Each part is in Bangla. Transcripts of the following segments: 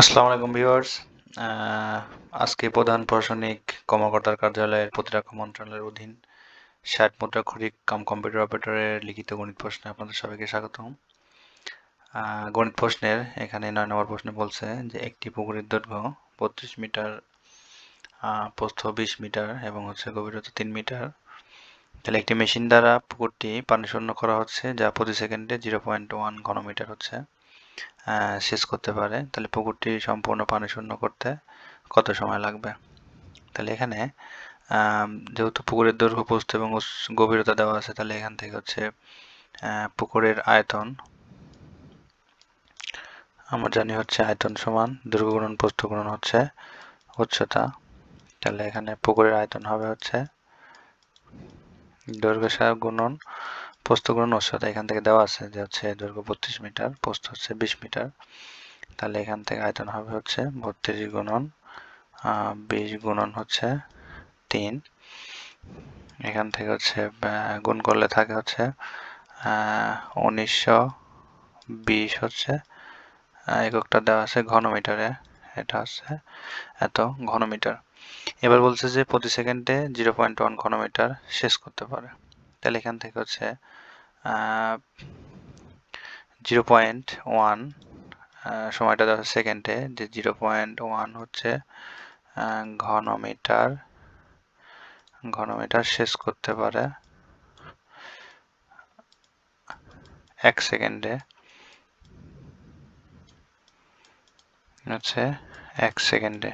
আসসালামু আলাইকুম, ভিউয়ার্স। আজকে প্রধান প্রশাসনিক কর্মকর্তার কার্যালয়ের প্রতিরক্ষা মন্ত্রণালয়ের অধীন ষাট মুদ্রাক্ষরিক কাম কম্পিউটার অপারেটরের লিখিত গণিত প্রশ্নে আপনাদের সবাইকে স্বাগতম। গণিত প্রশ্নের এখানে নয় নম্বর প্রশ্নে বলছে যে, একটি পুকুরের দৈর্ঘ্য বত্রিশ মিটার প্রস্থ বিশ মিটার এবং হচ্ছে গভীরতা তিন মিটার। তাহলে একটি মেশিন দ্বারা পুকুরটি পানি শূন্য করা হচ্ছে, যা প্রতি সেকেন্ডে জিরো পয়েন্ট ওয়ান ঘনমিটার হচ্ছে। শেষ করতে পারে। তাহলে পুকুরটি সম্পূর্ণ পানি শূন্য করতে কত সময় লাগবে? তাহলে এখানে যেহেতু পুকুরের দৈর্ঘ্য প্রস্থ এবং গভীরতা দেওয়া আছে, তাহলে এখান থেকে হচ্ছে পুকুরের আয়তন, আমরা জানি হচ্ছে আয়তন সমান, দৈর্ঘ্য গুণন, প্রস্থ গুণন হচ্ছে উচ্চতা। তাহলে এখানে পুকুরের আয়তন হবে হচ্ছে দৈর্ঘ্য গুণন প্রস্থগুণন উচ্চতা এখান থেকে দেওয়া আছে, যে হচ্ছে দৈর্ঘ্য বত্রিশ মিটার, প্রস্থ হচ্ছে বিশ মিটার। তাহলে এখান থেকে আয়তন হবে হচ্ছে বত্রিশ গুণন বিশ গুণন হচ্ছে তিন। এখান থেকে হচ্ছে গুণ করলে থাকে হচ্ছে উনিশশো বিশ হচ্ছে এককটা দেওয়া আছে ঘনমিটারে, এটা হচ্ছে এত ঘনমিটার। এবার বলছে যে প্রতি সেকেন্ডে জিরো পয়েন্ট ওয়ান ঘনমিটার শেষ করতে পারে। তাহলে এখান থেকে হচ্ছে জিরো পয়েন্ট ওয়ান সময়টা দেওয়া সেকেন্ডে যে জিরো পয়েন্ট ওয়ান হচ্ছে ঘনমিটার ঘনমিটার শেষ করতে পারে এক সেকেন্ডে হচ্ছে এক সেকেন্ডে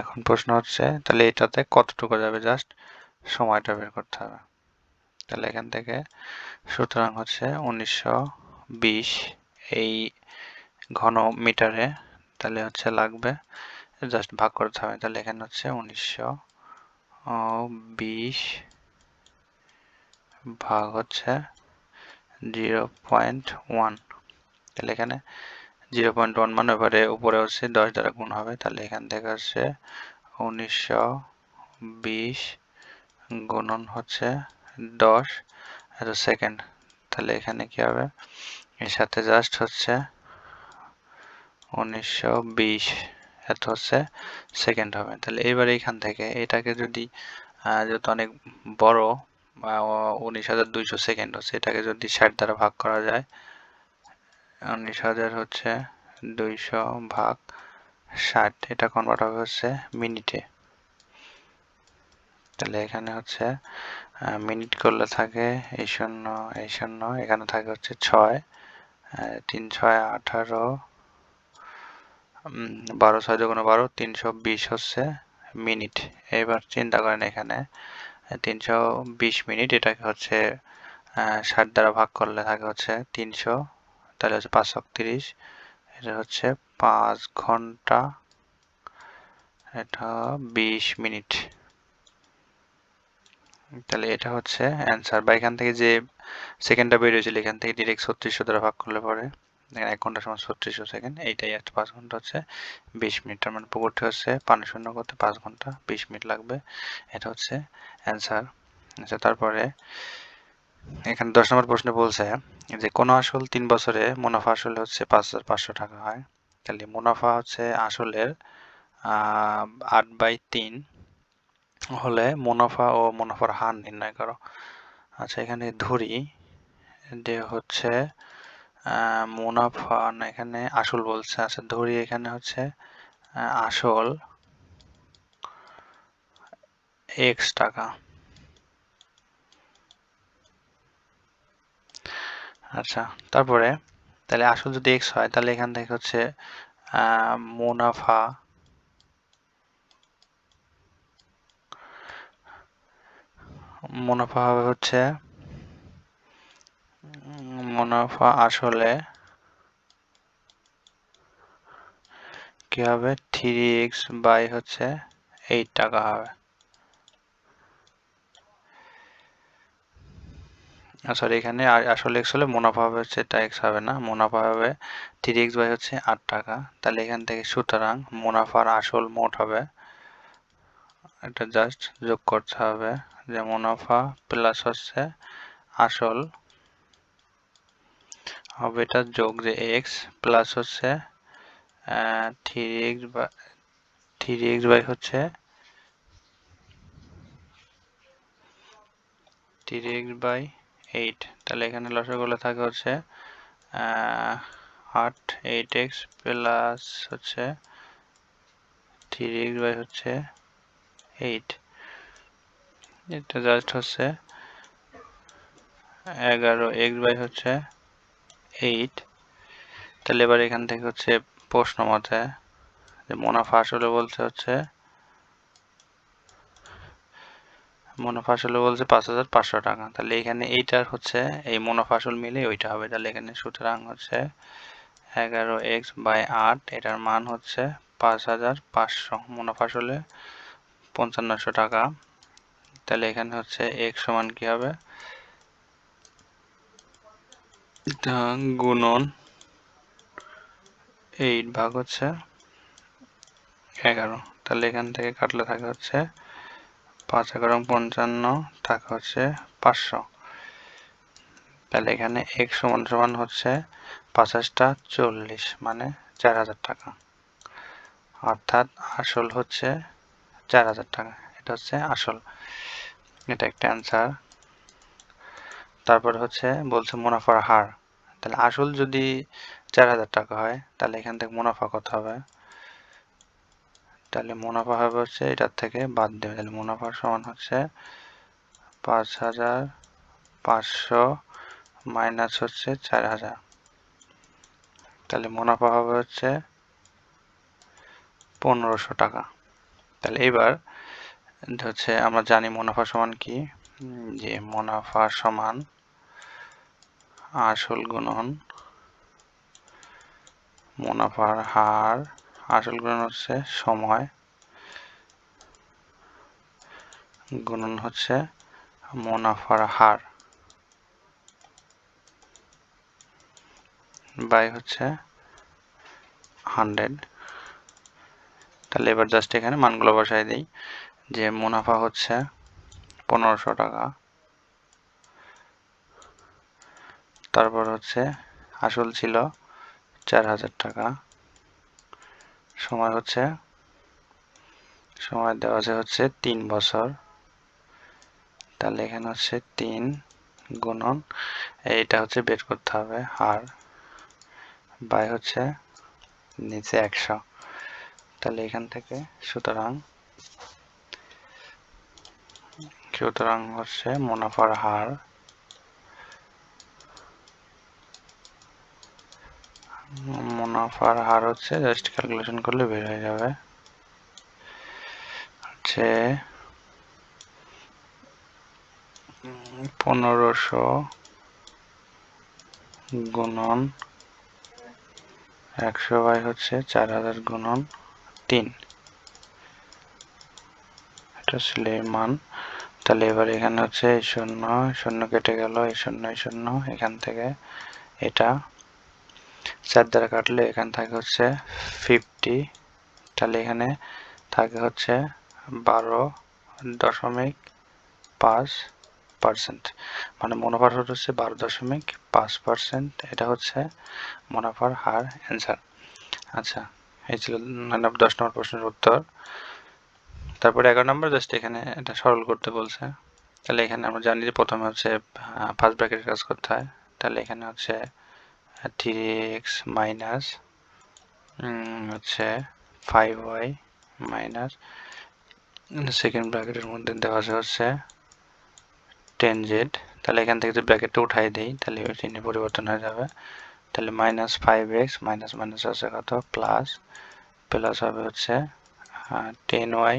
এখন প্রশ্ন হচ্ছে, তাহলে এটাতে কতটুকু যাবে? জাস্ট সময়টা বের করতে হবে। তাহলে এখান থেকে সুতরাং হচ্ছে উনিশশো বিশ এই ঘন মিটারে তাহলে হচ্ছে লাগবে। জাস্ট ভাগ করতে হবে। তাহলে এখানে হচ্ছে উনিশশো বিশ ভাগ হচ্ছে জিরো পয়েন্ট ওয়ান। তাহলে এখানে জিরো পয়েন্ট ওয়ান মানে এবারে উপরে হচ্ছে দশ দ্বারা গুণ হবে। তাহলে এখান থেকে হচ্ছে উনিশশো বিশ গুণন হচ্ছে দশ, এত সেকেন্ড তাহলে এখানে কি হবে? এর সাথে জাস্ট হচ্ছে উনিশশো বিশ, এত হচ্ছে সেকেন্ড হবে। তাহলে এবার এইখান থেকে এটাকে যদি যেহেতু অনেক বড় উনিশ হাজার দুইশো সেকেন্ড হচ্ছে, এটাকে যদি ষাট দ্বারা ভাগ করা যায়, উনিশ হাজার হচ্ছে দুইশো ভাগ ষাট, এটা কনভার্ট হবে হচ্ছে মিনিটে। তাহলে এখানে হচ্ছে মিনিট করলে থাকে এই শূন্য এই শূন্য এখানে থাকে হচ্ছে ছয় তিন ছয় আঠারো বারো ছয় যখন বারো, তিনশো বিশ হচ্ছে মিনিট এবার চিন্তা করেন এখানে, তিনশো বিশ মিনিট এটাকে হচ্ছে ষাট দ্বারা ভাগ করলে থাকে হচ্ছে তিনশো, তাহলে হচ্ছে পাঁচশো তিরিশ এটা হচ্ছে পাঁচ ঘণ্টা, এটা বিশ মিনিট তাহলে এটা হচ্ছে অ্যান্সার বা এখান থেকে যে সেকেন্ডটা বেরিয়েছিল এখান থেকে ডিরেক্ট ছত্রিশশো দ্বারা ভাগ করলে পরে এক ঘণ্টা সময় ছত্রিশশো সেকেন্ড এইটাই একটা পাঁচ ঘণ্টা হচ্ছে বিশ মিনিট। তার মানে পুকুরটি হচ্ছে পানি শূন্য করতে পাঁচ ঘণ্টা বিশ মিনিট লাগবে। এটা হচ্ছে অ্যান্সার আচ্ছা তারপরে এখানে দশ নম্বর প্রশ্নে বলছে যে, কোনো আসল তিন বছরে মুনাফা আসলে হচ্ছে পাঁচ হাজার পাঁচশো টাকা হয়? তাহলে মুনাফা হচ্ছে আসলের আট বাই তিন হলে মুনাফা ও মুনাফার হার নির্ণয় করো। আচ্ছা এখানে ধরি যে হচ্ছে মুনাফা না, এখানে আসল বলছে। আচ্ছা ধরি এখানে হচ্ছে আসল এক্স টাকা। আচ্ছা তারপরে তাহলে আসল যদি এক্স হয়, তাহলে এখান থেকে হচ্ছে মুনাফা মুনাফা হবে হচ্ছে, মুনাফা আসলে কি হবে? থ্রি এক্স বাই হচ্ছে এইট টাকা হবে। সরি এখানে আসলে এক্স হলে মুনাফা হবে হচ্ছে, এটা এক্স হবে না, মুনাফা হবে থ্রি এক্স বাই হচ্ছে আট টাকা। তাহলে এখান থেকে সুতরাং মুনাফার আসল মোট হবে এটা জাস্ট যোগ করতে হবে। যে মুনাফা প্লাস হচ্ছে আসল। হবে এটা যোগ যে এক্স প্লাস হচ্ছে থ্রি এক্স বা থ্রি এক্স বাই হচ্ছে থ্রি এক্স বাই এইট তাহলে এখানে লসগুলো থাকে হচ্ছে আট এইট এক্স প্লাস হচ্ছে থ্রি এক্স বাই হচ্ছে এইট এটা জাস্ট হচ্ছে এগারো এক্স বাই হচ্ছে এইট তাহলে এবার এখান থেকে হচ্ছে প্রশ্ন মতে যে মুনাফা আসলে বলছে হচ্ছে, মুনাফা আসলে বলছে পাঁচ হাজার পাঁচশো টাকা। তাহলে এখানে এইটার হচ্ছে, এই মুনাফা আসল মিলে ওইটা হবে। তাহলে এখানে সুতরাং হচ্ছে এগারো এক্স বাই আট, এটার মান হচ্ছে পাঁচ হাজার পাঁচশো। মুনাফা আসলে পঞ্চান্নশো টাকা। তাহলে এখানে হচ্ছে এক্স সমান কি হবে? গুণন এইট ভাগ হচ্ছে এগারো। তাহলে এখান থেকে কাটলে থাকে হচ্ছে পাঁচ এগারো পঞ্চান্ন টাকা হচ্ছে পাঁচশো। তাহলে এখানে এক সমান সমান হচ্ছে পাঁচাশটা চল্লিশ মানে চার হাজার টাকা। অর্থাৎ আসল হচ্ছে চার হাজার টাকা। এটা হচ্ছে আসল। এটা একটা অ্যান্সার তারপর হচ্ছে বলছে মুনাফার হার। তাহলে আসল যদি চার হাজার টাকা হয়, তাহলে এখান থেকে মুনাফা কত হবে? তাহলে মুনাফা হবে হচ্ছে এটার থেকে বাদ দেবে। তাহলে মুনাফার সমান হচ্ছে পাঁচ হাজার পাঁচশো মাইনাস হচ্ছে চার হাজার। তাহলে মুনাফা হবে হচ্ছে পনেরোশো টাকা। তাহলে এবার হচ্ছে আমরা জানি মুনাফা সমান কি? যে মুনাফা সমান আসল গুণন মুনাফার হার, আসল গুণন হচ্ছে সময়, গুণন হচ্ছে মুনাফার হার, বাই হচ্ছে হান্ড্রেড তাহলে এবার জাস্ট এখানে মানগুলো বসাই দিই। যে মুনাফা হচ্ছে পনেরোশো টাকা। তারপর হচ্ছে আসল ছিল চার হাজার টাকা। সময় হচ্ছে, সময় দেওয়া আছে হচ্ছে তিন বছর। তাহলে এখানে হচ্ছে তিন গুণন, এইটা হচ্ছে বের করতে হবে। আর বাই হচ্ছে নিচে একশো। তাহলে এখান থেকে, সুতরাং সুতরাং হচ্ছে মুনাফার হার মুনাফার হার হচ্ছে জাস্ট ক্যালকুলেশন করলে বের হয়ে যাবে। হচ্ছে পনেরোশো গুণন একশো বাই হচ্ছে চার হাজার গুণন তিন। এটা ছিল মান তাহলে এবার এখানে হচ্ছে এই শূন্য শূন্য কেটে গেল, এই শূন্য এই শূন্য, এখান থেকে এটা। চার দ্বারা কাটলে এখান থাকে হচ্ছে ফিফটি তাহলে এখানে থাকে হচ্ছে বারো দশমিক পাঁচ পার্সেন্ট মানে মুনাফার হার হচ্ছে বারো দশমিক পাঁচ পার্সেন্ট এটা হচ্ছে মুনাফার হার অ্যান্সার আচ্ছা এই ছিল দশ নম্বর প্রশ্নের উত্তর। তারপরে এগারো নম্বর জাস্ট এখানে এটা সরল করতে বলছে। তাহলে এখানে আমরা জানি যে প্রথমে হচ্ছে ফার্স্ট ব্র্যাকেটের কাজ করতে হয়। তাহলে এখানে হচ্ছে থ্রি এক্স মাইনাস হচ্ছে ফাইভ ওয়াই মাইনাস সেকেন্ড ব্র্যাকেটের মধ্যে দেওয়া আছে হচ্ছে টেন জেড তাহলে এখান থেকে যদি ব্র্যাকেটটা উঠাই দিই, তাহলে চিহ্নে পরিবর্তন হয়ে যাবে। তাহলে minus five X minus minus আছে কত? প্লাস প্লাস হবে হচ্ছে টেন ওয়াই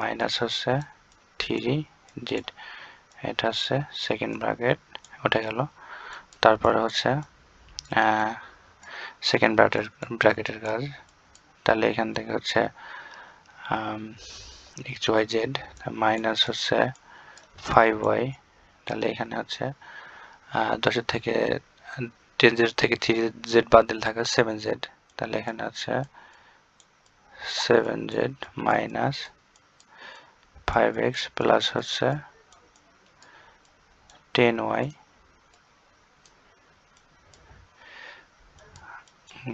মাইনাস হচ্ছে থ্রি জেড এটা হচ্ছে সেকেন্ড ব্র্যাকেট উঠে গেল। তারপরে হচ্ছে সেকেন্ড ব্র্যাকেটের ব্র্যাকেটের কাজ। তাহলে এখান থেকে হচ্ছে এক্স ওয়াই জেড মাইনাস হচ্ছে ফাইভ ওয়াই তাহলে এখানে হচ্ছে দশের থেকে টেন জেড থেকে থ্রি জেড বাদ দিলে থাকে সেভেন জেড তাহলে এখানে হচ্ছে seven Z minus five X plus হচ্ছে টেন ওয়াই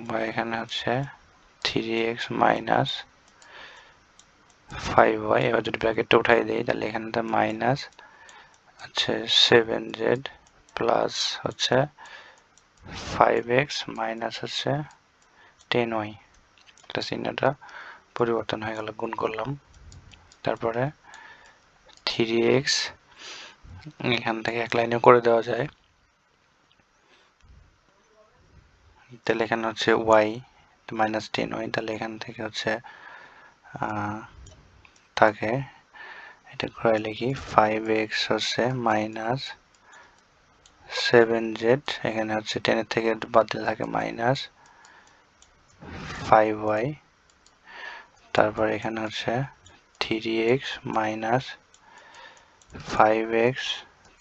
বা এখানে হচ্ছে three X minus five Y এবার যদি ব্র্যাকেটটা উঠাই দিই, তাহলে এখানে মাইনাস হচ্ছে সেভেন জেড প্লাস হচ্ছে ফাইভ এক্স মাইনাস হচ্ছে টেন ওয়াই এটা চিহ্নটা পরিবর্তন হয়ে গেল, গুণ করলাম। তারপরে থ্রি এক্স এখান থেকে এক লাইনে করে দেওয়া যায়। তাহলে এখানে হচ্ছে ওয়াই মাইনাস টেন ওয়াই তাহলে এখান থেকে হচ্ছে থাকে এটা ঘুরাই লিখি ফাইভ এক্স হচ্ছে মাইনাস সেভেন জেড এখানে হচ্ছে টেনের থেকে বাদ দিলে থাকে মাইনাস ফাইভ ওয়াই তারপর এখানে হচ্ছে three X minus five X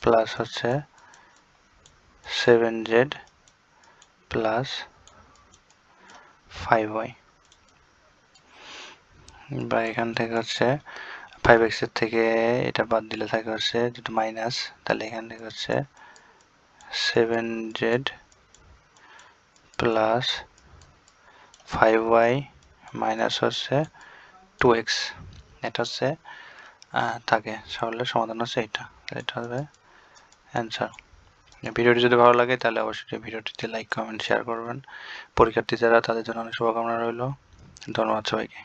plus হচ্ছে seven Z plus five Y বা এখান থেকে হচ্ছে ফাইভ এক্সের থেকে এটা বাদ দিলে থাকে হচ্ছে যেটা মাইনাস তাহলে এখান থেকে হচ্ছে seven Z plus five Y minus হচ্ছে টু এক্স। এটা হচ্ছে থাকে সরলের সমাধান হচ্ছে এটা এটা হবে অ্যান্সার ভিডিওটি যদি ভালো লাগে তাহলে অবশ্যই ভিডিওটিতে লাইক কমেন্ট শেয়ার করবেন। পরীক্ষার্থী যারা, তাদের জন্য অনেক শুভকামনা রইল। ধন্যবাদ সবাইকে।